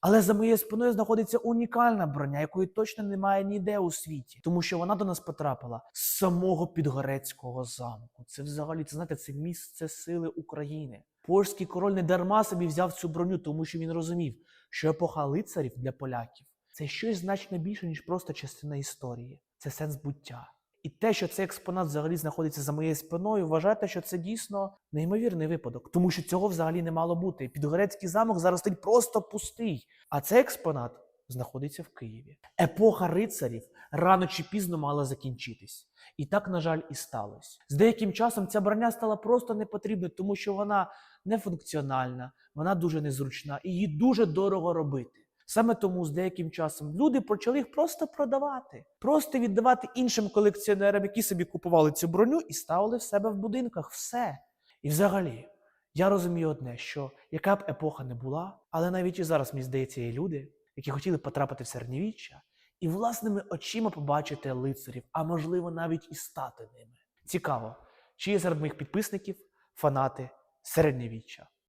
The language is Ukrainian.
Але за моєю спиною знаходиться унікальна броня, якої точно немає ніде у світі, тому що вона до нас потрапила з самого Підгорецького замку. Це взагалі це знаєте, це місце сили України. Польський король не дарма собі взяв цю броню, тому що він розумів, що епоха лицарів для поляків це щось значно більше, ніж просто частина історії. Це сенс буття. І те, що цей експонат взагалі знаходиться за моєю спиною, вважайте, що це дійсно неймовірний випадок, тому що цього взагалі не мало бути. Підгорецький замок зараз стоїть просто пустий. А цей експонат знаходиться в Києві. Епоха рицарів рано чи пізно мала закінчитись. І так, на жаль, і сталося. З деяким часом ця броня стала просто непотрібною, тому що вона нефункціональна, вона дуже незручна і її дуже дорого робити. Саме тому з деяким часом люди почали їх просто продавати, просто віддавати іншим колекціонерам, які собі купували цю броню і ставили в себе в будинках. Все. І взагалі, я розумію одне, що яка б епоха не була, але навіть і зараз мені здається, є люди, які хотіли потрапити в середньовіччя і власними очима побачити лицарів, а можливо навіть і стати ними. Цікаво, чи є серед моїх підписників фанати середньовіччя.